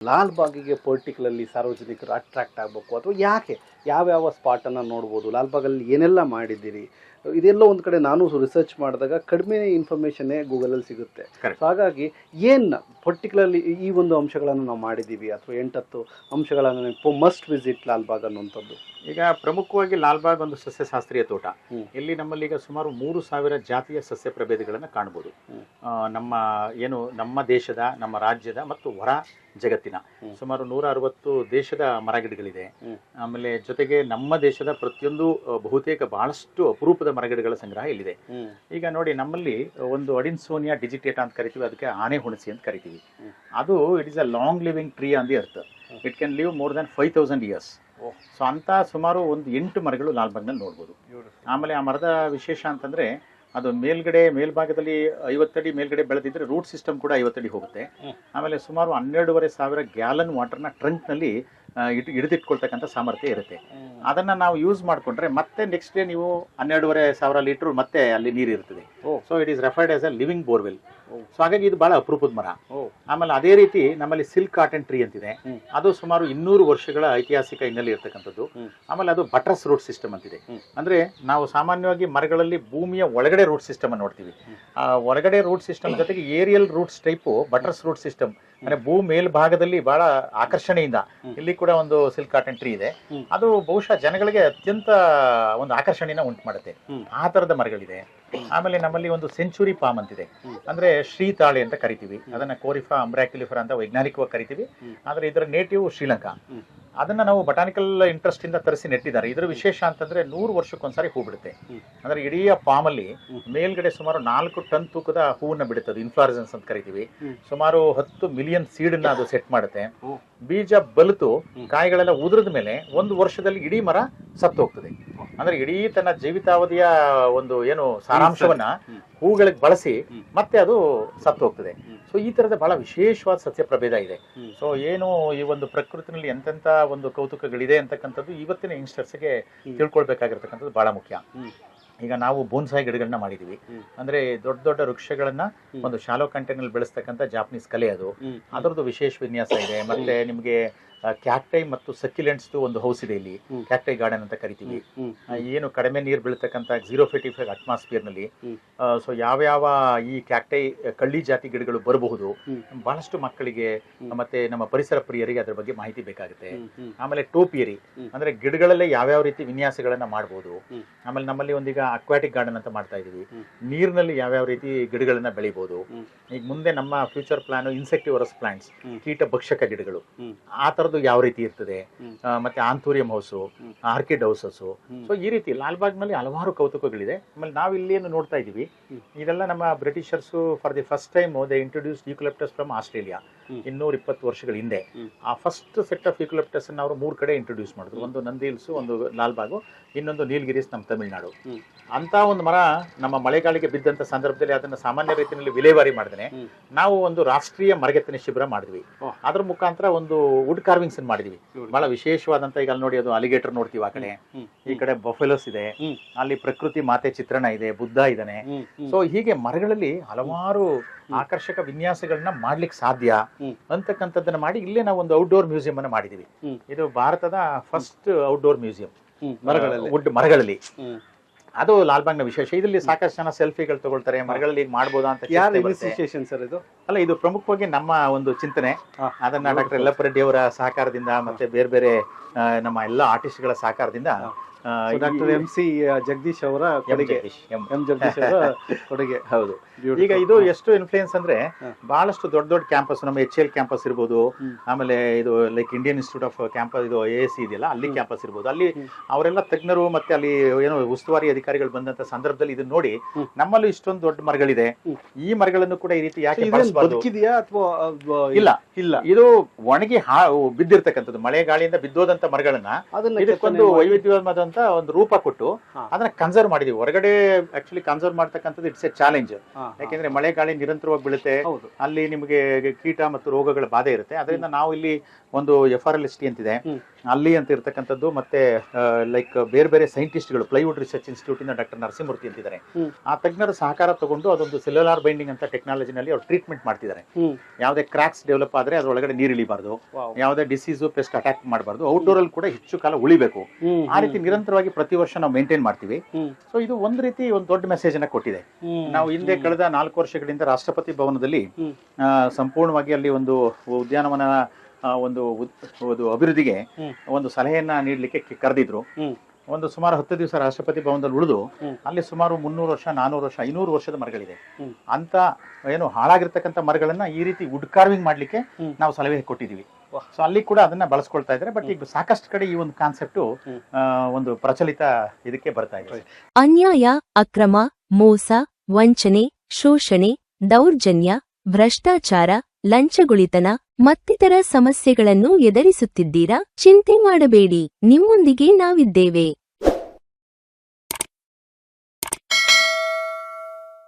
ಲಾಲ್ ಬಾಗಿಗೆ ಪರ್ಟಿಕ್ಯುಲರ್ಲಿ ಸಾರ್ವಜನಿಕರು ಅಟ್ರಾಕ್ಟ್ ಆಗಬೇಕು ಅಥವಾ ಯಾಕೆ? ಯಾವ್ಯಾವ ಸ್ಪಾಟನ್ನು ನೋಡ್ಬೋದು? ಲಾಲ್ಬಾಗಲ್ಲಿ ಏನೆಲ್ಲ ಮಾಡಿದ್ದೀರಿ? ಇದೆಲ್ಲ ಒಂದು ಕಡೆ ನಾನು ರಿಸರ್ಚ್ ಮಾಡಿದಾಗ ಕಡಿಮೆ ಇನ್ಫಾರ್ಮೇಷನ್ನೇ ಗೂಗಲಲ್ಲಿ ಸಿಗುತ್ತೆ. ಸೊ ಹಾಗಾಗಿ ಏನು ಪರ್ಟಿಕ್ಯುಲರ್ಲಿ ಈ ಒಂದು ಅಂಶಗಳನ್ನು ನಾವು ಮಾಡಿದ್ದೀವಿ ಅಥವಾ ಎಂಟತ್ತು ಅಂಶಗಳನ್ನು ಮಸ್ಟ್ ವಿಸಿಟ್ ಲಾಲ್ಬಾಗ್ ಅನ್ನುವಂಥದ್ದು? ಈಗ ಪ್ರಮುಖವಾಗಿ ಲಾಲ್ಬಾಗ್ ಒಂದು ಸಸ್ಯಶಾಸ್ತ್ರೀಯ ತೋಟ. ಇಲ್ಲಿ ನಮ್ಮಲ್ಲಿ ಈಗ ಸುಮಾರು ಮೂರು ಸಾವಿರ ಜಾತಿಯ ಸಸ್ಯ ಪ್ರಭೇದಗಳನ್ನು ಕಾಣಬಹುದು ನಮ್ಮ ಏನು ನಮ್ಮ ದೇಶದ ನಮ್ಮ ರಾಜ್ಯದ ಮತ್ತು ಹೊರ ಜಗತ್ತಿನ. ಸುಮಾರು ನೂರ ಅರವತ್ತು ದೇಶದ ಮರಗಿಡಗಳಿದೆ ಆಮೇಲೆ ಆಮೇಲೆ ಜೊತೆಗೆ ನಮ್ಮ ದೇಶದ ಪ್ರತಿಯೊಂದು ಬಹುತೇಕ ಬಹಳಷ್ಟು ಅಪರೂಪದ ಮರಗಿಡಗಳ ಸಂಗ್ರಹ ಇಲ್ಲಿದೆ. ಈಗ ನೋಡಿ ನಮ್ಮಲ್ಲಿ ಒಂದು ಅಡಿನ್ಸೋನಿಯಾ ಡಿಜಿಟೇಟಾ ಅಂತ ಕರಿತೀವಿ ಅದಕ್ಕೆ ಆನೆ ಹುಣಸಿ ಅಂತ ಕರಿತೀವಿ. ಅದು it is a long living tree on the earth it can live more than five thousand years so ಅಂತ ಸುಮಾರು ಒಂದು ಎಂಟು ಮರಗಳು ಲಾಲ್ಬಾಗ್ನಲ್ಲಿ ನೋಡ್ಬೋದು. ಆಮೇಲೆ ಆ ಮರದ ವಿಶೇಷ ಅಂತಂದ್ರೆ ಅದು ಮೇಲ್ಗಡೆ ಮೇಲ್ಭಾಗದಲ್ಲಿ ಐವತ್ತಡಿ ಮೇಲ್ಗಡೆ ಬೆಳೆದಿದ್ರೆ ರೂಟ್ ಸಿಸ್ಟಮ್ ಕೂಡ ಐವತ್ತಡಿ ಹೋಗುತ್ತೆ. ಆಮೇಲೆ ಸುಮಾರು ಹನ್ನೆರಡೂವರೆ ಸಾವಿರ ಗ್ಯಾಲನ್ ವಾಟರ್ನ ಟ್ರಂಕ್ನಲ್ಲಿ ಇಟ್ಟು ಹಿಡಿದಿಟ್ಕೊಳ್ತಕ್ಕಂಥ ಸಾಮರ್ಥ್ಯ ಇರುತ್ತೆ ಅದನ್ನ ನಾವು ಯೂಸ್ ಮಾಡಿಕೊಂಡ್ರೆ ಮತ್ತೆ ನೆಕ್ಸ್ಟ್ ಡೇ ನೀವು ಹನ್ನೆರಡೂವರೆ ಸಾವಿರ ಲೀಟರ್ ಮತ್ತೆ ಅಲ್ಲಿ ನೀರು ಇರ್ತದೆ. So it is referred as a living borewell. So ಹಾಗಾಗಿ ಇದು ಬಹಳ ಅಪರೂಪದ ಮರ. ಆಮೇಲೆ ಅದೇ ರೀತಿ ನಮ್ಮಲ್ಲಿ ಸಿಲ್ಕ್ ಕಾಟನ್ ಟ್ರೀ ಅಂತಿದೆ. ಅದು ಸುಮಾರು ಇನ್ನೂರು ವರ್ಷಗಳ ಐತಿಹಾಸಿಕ ಹಿನ್ನೆಲೆ ಇರ್ತಕ್ಕಂಥದ್ದು. ಆಮೇಲೆ ಅದು ಬಟ್ರಸ್ ರೂಟ್ ಸಿಸ್ಟಮ್ ಅಂತಿದೆ. ಅಂದ್ರೆ ನಾವು ಸಾಮಾನ್ಯವಾಗಿ ಮರಗಳಲ್ಲಿ ಭೂಮಿಯ ಒಳಗಡೆ ರೂಟ್ ಸಿಸ್ಟಮ್ ಅನ್ನು ನೋಡ್ತೀವಿ. ಆ ಹೊರಗಡೆ ರೂಟ್ ಸಿಸ್ಟಮ್ ಜೊತೆಗೆ aerial roots type buttress root system ಅಂದ್ರೆ ಭೂ ಮೇಲ್ಭಾಗದಲ್ಲಿ ಬಹಳ ಆಕರ್ಷಣೆಯಿಂದ. ಇಲ್ಲಿ ಕೂಡ ಒಂದು ಸಿಲ್ಕ್ ಕಾಟನ್ ಟ್ರೀ ಇದೆ. ಅದು ಬಹುಶಃ ಜನಗಳಿಗೆ ಅತ್ಯಂತ ಒಂದು ಆಕರ್ಷಣೆಯನ್ನು ಉಂಟು ಮಾಡುತ್ತೆ ಆ ತರದ ಮರಗಳಿದೆ. ಆಮೇಲೆ ನಮ್ಮಲ್ಲಿ ಒಂದು ಸೆಂಚುರಿ ಪಾಮ್ ಅಂತಿದೆ. ಇದೆ ಅಂದ್ರೆ ಶ್ರೀತಾಳೆ ಅಂತ ಕರಿತೀವಿ. ಅದನ್ನ ಕೋರಿಫಾ ಅಂಬ್ರಾಕ್ಯುಲಿಫರ್ ಅಂತ ವೈಜ್ಞಾನಿಕವಾಗಿ ಕರಿತೀವಿ. ಆದ್ರೆ ಇದರ ನೇಟಿವ್ ಶ್ರೀಲಂಕಾ. ಅದನ್ನ ನಾವು ಬಟಾನಿಕಲ್ ಇಂಟ್ರೆಸ್ಟ್ ಇಂದ ತರಿಸಿ ನೆಟ್ಟಿದ್ದಾರೆ. ಇದರ ವಿಶೇಷ ಅಂತಂದ್ರೆ ನೂರು ವರ್ಷಕ್ಕೊಂದ್ಸಾರಿ ಹೂ ಬಿಡುತ್ತೆ. ಅಂದ್ರೆ ಇಡೀ ಪಾಮ್ ಅಲ್ಲಿ ಮೇಲ್ಗಡೆ ಸುಮಾರು ನಾಲ್ಕು ಟನ್ ತೂಕದ ಹೂವನ್ನ ಬಿಡುತ್ತದೆ ಇನ್ಫ್ಲಾರೆನ್ಸ್ ಅಂತ ಕರಿತೀವಿ. ಸುಮಾರು ಹತ್ತು ಮಿಲಿಯನ್ ಸೀಡ್ನ ಅದು ಸೆಟ್ ಮಾಡುತ್ತೆ. ಬೀಜ ಬಲಿತು. ಕಾಯಿಗಳೆಲ್ಲ ಉದುರದ ಮೇಲೆ ಒಂದು ವರ್ಷದಲ್ಲಿ ಇಡೀ ಮರ ಸತ್ತು ಹೋಗ್ತದೆ ಅಂದ್ರೆ ಇಡೀ ತನ್ನ ಜೀವಿತಾವಧಿಯ ಒಂದು ಏನು ಸಾರಾಂಶವನ್ನ. ಹೂಗಳಿಗೆ ಬಳಸಿ ಮತ್ತೆ ಅದು ಸತ್ತು ಹೋಗ್ತದೆ. ಸೊ ಈ ತರದ ಬಹಳ ವಿಶೇಷವಾದ ಸಸ್ಯ ಪ್ರಭೇದ ಇದೆ. ಸೊ ಏನು ಈ ಒಂದು ಪ್ರಕೃತಿನಲ್ಲಿ ಎಂತೆಂತ ಒಂದು ಕೌತುಕಗಳಿದೆ ಅಂತಕ್ಕಂಥದ್ದು ಇವತ್ತಿನ ಯಂಗ್ಸ್ಟರ್ಸ್ಗೆ ಗೆ ತಿಳ್ಕೊಳ್ಬೇಕಾಗಿರ್ತಕ್ಕಂಥದ್ದು ಬಹಳ ಮುಖ್ಯ. ಈಗ ನಾವು ಬೋನ್ಸಾಯಿ ಗಿಡಗಳನ್ನ ಮಾಡಿದೀವಿ. ಅಂದ್ರೆ ದೊಡ್ಡ ದೊಡ್ಡ ವೃಕ್ಷಗಳನ್ನ ಒಂದು ಶಾಲೋ ಕಂಟೈನಲ್ಲಿ ಬೆಳೆಸ್ತಕ್ಕಂಥ ಜಾಪನೀಸ್ ಕಲೆ ಅದು. ಅದರದ್ದು ವಿಶೇಷ ವಿನ್ಯಾಸ ಇದೆ. ಮತ್ತೆ ನಿಮಗೆ ಕ್ಯಾಕ್ಟೈ ಮತ್ತು ಸಕ್ಯುಲೆಂಟ್ಸ್ ಒಂದು ಹೌಸ್ ಇದೆ ಇಲ್ಲಿ. ಕ್ಯಾಕ್ಟೈ ಗಾರ್ಡನ್ ಅಂತ ಕರಿತೀವಿ. ಏನು ಕಡಿಮೆ ನೀರು ಬೀಳ್ತಕ್ಕಂಥ ಜೀರೋ ಫಿಫ್ಟಿ ಫೈವ್ ಅಟ್ಮಾಸ್ಫಿಯರ್ನಲ್ಲಿ. ಹ್ಮ್. ಸೊ ಯಾವ್ಯಾವ ಈ ಕ್ಯಾಕ್ಟೈ ಕಳ್ಳಿ ಜಾತಿ ಗಿಡಗಳು ಬರಬಹುದು ಬಹಳಷ್ಟು ಮಕ್ಕಳಿಗೆ ಮತ್ತೆ ನಮ್ಮ ಪರಿಸರ ಪ್ರಿಯರಿಗೆ ಅದರ ಬಗ್ಗೆ ಮಾಹಿತಿ ಬೇಕಾಗುತ್ತೆ. ಆಮೇಲೆ ಟೋಪಿಯರಿ. ಅಂದ್ರೆ ಗಿಡಗಳಲ್ಲೇ ಯಾವ್ಯಾವ ರೀತಿ ವಿನ್ಯಾಸಗಳನ್ನ ಮಾಡಬಹುದು ಆಮೇಲೆ ನಮ್ಮಲ್ಲಿ ಒಂದೀಗ ಅಕ್ವಾಟಿಕ್ ಗಾರ್ಡನ್ ಅಂತ ಮಾಡ್ತಾ ಇದೀವಿ ನೀರಿನಲ್ಲಿ ಯಾವ್ಯಾವ ರೀತಿ ಗಿಡಗಳನ್ನ ಬೆಳಿಬಹುದು ಈಗ ಮುಂದೆ ನಮ್ಮ ಫ್ಯೂಚರ್ ಪ್ಲಾನ್ ಇನ್ಸೆಕ್ಟಿವರಸ್ ಪ್ಲಾಂಟ್ಸ್. ಕೀಟ ಭಕ್ಷಕ ಗಿಡಗಳು. ಆ ಆ ತರದ್ದು ಯಾವ ರೀತಿ ಇರ್ತದೆ. ಮತ್ತೆ anthurium house orchid houses so ಈ ರೀತಿ ಲಾಲ್ಬಾಗ್ನಲ್ಲಿ ಹಲವಾರು ಕೌತುಕಗಳಿದೆ. ಆಮೇಲೆ ನಾವು ಇಲ್ಲಿ ಏನು ನೋಡ್ತಾ ಇದೀವಿ. ಇದೆಲ್ಲ ನಮ್ಮ Britishers for the first time they introduce eucalyptus from Australia. ಇನ್ನೂರ ಇಪ್ಪತ್ತು ವರ್ಷಗಳ ಹಿಂದೆ ಆ ಫಸ್ಟ್ ಸೆಟ್ ಆಫ್ ಯೂಕ್ಲಿಪ್ಟಸ್ ಅನ್ನು ಅವರು ಮೂರು ಕಡೆ ಇಂಟ್ರೊಡ್ಯೂಸ್ ಮಾಡಿದ್ರು. ಒಂದು ನಂದಿ ಹಿಲ್ಸು ಒಂದು ಲಾಲ್ಬಾಗು ಇನ್ನೊಂದು ನೀಲಗಿರೀಸ್ ನಮ್ಮ ತಮಿಳುನಾಡು. ಅಂತ ಒಂದು ಮರ ನಮ್ಮ ಮಳೆಗಾಲಿಗೆ ಬಿದ್ದಂತ ಸಂದರ್ಭದಲ್ಲಿ ಅದನ್ನ ಸಾಮಾನ್ಯ ರೀತಿಯಲ್ಲಿ ವಿಲೇವಾರಿ ಮಾಡಿದ್ರೆ ನಾವು ಒಂದು ರಾಷ್ಟ್ರೀಯ ಮರಗೆತ್ತನೆ ಶಿಬಿರ ಮಾಡಿದ್ವಿ. ಅದ್ರ ಮುಖಾಂತರ ಒಂದು ವುಡ್ ಕಾರ್ವಿಂಗ್ಸ್ ಮಾಡಿದ್ವಿ. ಬಹಳ ವಿಶೇಷವಾದಂತ ಈಗ ಅಲ್ಲಿ ನೋಡಿ ಅದು ಅಲಿಗೇಟರ್ ನೋಡ್ತೀವಿ ಆ ಕಡೆ. ಈ ಕಡೆ ಬಫೆಲೋಸ್ ಇದೆ. ಅಲ್ಲಿ ಪ್ರಕೃತಿ ಮಾತೆ ಚಿತ್ರಣ ಇದೆ ಬುದ್ಧ ಇದ್ದಾನೆ. ಸೊ ಹೀಗೆ ಮರಗಳಲ್ಲಿ ಹಲವಾರು ಆಕರ್ಷಕ ವಿನ್ಯಾಸಗಳನ್ನ ಮಾಡ್ಲಿಕ್ಕೆ ಸಾಧ್ಯ. ಅಂತಕ್ಕಂಥದ್ದನ್ನ ಮಾಡಿ ಇಲ್ಲೇ ನಾವು ಒಂದು ಔಟ್ಡೋರ್ ಮ್ಯೂಸಿಯಂ ಅನ್ನ ಮಾಡಿದೀವಿ. ಇದು ಭಾರತದ ಫಸ್ಟ್ ಔಟ್ಡೋರ್ ಮ್ಯೂಸಿಯಂ. ಮರಗಳಲ್ಲಿ. ವುಡ್ ಮರಗಳಲ್ಲಿ. ಅದು ಲಾಲ್ಬಾಗ್ನ ವಿಶೇಷ. ಇದರಲ್ಲಿ ಸಾಕಷ್ಟು ಜನ ಸೆಲ್ಫಿಗಳು ತಗೊಳ್ತಾರೆ. ಮರಗಳಲ್ಲಿ ಈಗ ಮಾಡ್ಬೋದಾ ಅಂತ. ಇನಿಸಿಯೇಷನ್ ಸರ್ ಇದು? ಅಲ್ಲ ಇದು ಪ್ರಮುಖವಾಗಿ ನಮ್ಮ ಒಂದು ಚಿಂತನೆ. ಅದನ್ನ ಡಾಕ್ಟರ್ ಯಲ್ಲಪ್ಪರೆಡ್ಡಿ ಅವರ ಸಹಕಾರದಿಂದ ಮತ್ತೆ ಬೇರೆ ಬೇರೆ ನಮ್ಮ ಎಲ್ಲ ಆರ್ಟಿಸ್ಟ್ಗಳ ಸಹಕಾರದಿಂದ ಡಾಕ್ಟರ್ ಎಂ ಸಿ ಜಗದೀಶ್ ಅವರ ಕೊಡುಗೆ. ಎಂ. ಜಗದೀಶ್ ಅವರ ಕೊಡುಗೆ ಹೌದು. ಈಗ ಇದು ಎಷ್ಟು ಇನ್ಫ್ಲೂಯೆನ್ಸ್ ಅಂದ್ರೆ ಬಹಳಷ್ಟು ದೊಡ್ಡ ದೊಡ್ಡ ಕ್ಯಾಂಪಸ್ ನಮ್ಮ ಎಚ್ ಎಲ್ ಕ್ಯಾಂಪಸ್ ಇರ್ಬೋದು ಆಮೇಲೆ ಇದು like Indian Institute of campus ಇದು ಎ ಸಿ ಇದೆಯಲ್ಲ ಅಲ್ಲಿ ಕ್ಯಾಂಪಸ್ ಇರ್ಬೋದು. ಅಲ್ಲಿ ಅವರೆಲ್ಲ ತಜ್ಞರು ಮತ್ತೆ ಅಲ್ಲಿ ಏನೋ ಉಸ್ತುವಾರಿ ಅಧಿಕಾರಿಗಳು ಬಂದಂತ ಸಂದರ್ಭದಲ್ಲಿ ಇದನ್ನ ನೋಡಿ. ನಮ್ಮಲ್ಲೂ ಇಷ್ಟೊಂದು ದೊಡ್ಡ ಮರಗಳಿದೆ. ಈ ಮರಗಳನ್ನು ಕೂಡ ಈ ರೀತಿ ಯಾಕೆ ಇಲ್ಲ. ಇಲ್ಲ. ಇದು ಒಣಗಿ ಹಾ ಬಿದ್ದಿರ್ತಕ್ಕಂಥದ್ದು. ಮಳೆ ಗಾಳಿಯಿಂದ ಬಿದ್ದೋದಂತ ಮರಗಳನ್ನ ಅದನ್ನ ಇದಕ್ಕೊಂದು ಕೆತ್ತನೆ ವೈವಿಧ್ಯವಾದಂತ ಒಂದು ರೂಪ ಕೊಟ್ಟು ಅದನ್ನ ಕನ್ಸರ್ವ್ ಮಾಡಿದೀವಿ. ಹೊರಗಡೆ ಆಕ್ಚುಲಿ ಕನ್ಸರ್ವ್ ಮಾಡ್ತಕ್ಕಂಥದ್ದು ಇಟ್ಸ್ ಎ ಚಾಲೆಂಜ್. ಯಾಕೆಂದ್ರೆ ಮಳೆ ಗಾಳಿ ನಿರಂತರವಾಗಿ ಬೀಳುತ್ತೆ. ಅಲ್ಲಿ ನಿಮಗೆ ಕೀಟ ಮತ್ತು ರೋಗಗಳ ಬಾಧೆ ಇರುತ್ತೆ. ಅದರಿಂದ ನಾವು ಇಲ್ಲಿ ಒಂದು F R L S T ಅಂತಿದೆ ಅಲ್ಲಿ ಅಂತ ಇರ್ತಕ್ಕಂಥದ್ದು ಮತ್ತೆ ಲೈಕ್ ಬೇರೆ ಬೇರೆ ಸೈಂಟಿಸ್ಟ್ಗಳು ಪ್ಲೈವುಡ್ ರಿಸರ್ಚ್ ಇನ್ಸ್ಟಿಟ್ಯೂಟ್ ಇಂದ ಡಾಕ್ಟರ್ ನರಸಿಂಹಮೂರ್ತಿ ಅಂತಿದ್ದಾರೆ. ಆ ತಜ್ಞರ ಸಹಕಾರ ತಗೊಂಡು ಅದೊಂದು ಸೆಲ್ಯುಲಾರ್ ಬೈಂಡಿಂಗ್ ಅಂತ ಟೆಕ್ನಾಲಜಿನಲ್ಲಿ ಅವ್ರು ಟ್ರೀಟ್ಮೆಂಟ್ ಮಾಡ್ತಿದ್ದಾರೆ. ಯಾವುದೇ ಕ್ರಾಕ್ಸ್ ಡೆವಲಪ್ ಆದ್ರೆ ಅದ್ರೊಳಗಡೆ ನೀರು ಇಳಿಬಾರ್ದು. ಯಾವುದೇ ಡಿಸೀಸ್ ಪೆಸ್ಟ್ ಅಟ್ಯಾಕ್ ಮಾಡಬಾರ್ದು. ಔಟ್ಡೋರ್ ಅಲ್ಲಿ ಕೂಡ ಹೆಚ್ಚು ಕಾಲ ಉಳಿಬೇಕು. ಆ ರೀತಿ ನಿರಂತರವಾಗಿ ಪ್ರತಿ ವರ್ಷ ನಾವು ಮೇಂಟೈನ್ ಮಾಡ್ತೀವಿ. ಸೊ ಇದು ಒಂದ್ ರೀತಿ ಒಂದು ದೊಡ್ಡ ಮೆಸೇಜ್ ಅನ್ನ ಕೊಟ್ಟಿದೆ. ನಾವು ಹಿಂದೆ ಕಳೆದ ನಾಲ್ಕು ವರ್ಷಗಳಿಂದ ರಾಷ್ಟ್ರಪತಿ ಭವನದಲ್ಲಿ ಸಂಪೂರ್ಣವಾಗಿ ಅಲ್ಲಿ ಒಂದು ಉದ್ಯಾನವನ ಒಂದು ಒಂದು ಅಭಿವೃದ್ಧಿಗೆ. ಒಂದು ಸಲಹೆಯನ್ನ ನೀಡಲಿಕ್ಕೆ ಕರೆದಿದ್ರು. ಒಂದು ಸುಮಾರು ಹತ್ತು ದಿವಸ ರಾಷ್ಟ್ರಪತಿ ಭವನದಲ್ಲಿ ಉಳಿದು ಅಲ್ಲಿ ಸುಮಾರು ಮುನ್ನೂರು ವರ್ಷ ನಾನೂರು ವರ್ಷ ಐನೂರು ವರ್ಷದ ಮರಗಳಿದೆ. ಅಂತ ಏನು ಹಾಳಾಗಿರ್ತಕ್ಕಂಥ ಮರಗಳನ್ನ ಈ ರೀತಿ ವುಡ್ ಕಾರ್ವಿಂಗ್ ಮಾಡ್ಲಿಕ್ಕೆ. ನಾವು ಸಲಹೆ ಕೊಟ್ಟಿದೀವಿ. ಸೊ ಅಲ್ಲಿ ಕೂಡ ಅದನ್ನ ಬಳಸ್ಕೊಳ್ತಾ ಇದ್ದಾರೆ. ಬಟ್ ಈಗ ಸಾಕಷ್ಟು ಕಡೆ ಈ ಒಂದು ಕಾನ್ಸೆಪ್ಟ್ ಒಂದು ಪ್ರಚಲಿತ ಇದಕ್ಕೆ ಬರ್ತಾ ಇದೆ. ಅನ್ಯಾಯ ಅಕ್ರಮ ಮೋಸ ವಂಚನೆ ಶೋಷಣೆ ದೌರ್ಜನ್ಯ ಭ್ರಷ್ಟಾಚಾರ ಲಂಚಗುಳಿತನ ಮತ್ತಿತರ ಸಮಸ್ಯೆಗಳನ್ನು ಎದುರಿಸುತ್ತಿದ್ದೀರಾ? ಚಿಂತೆ ಮಾಡಬೇಡಿ. ನಿಮ್ಮೊಂದಿಗೆ ನಾವಿದ್ದೇವೆ.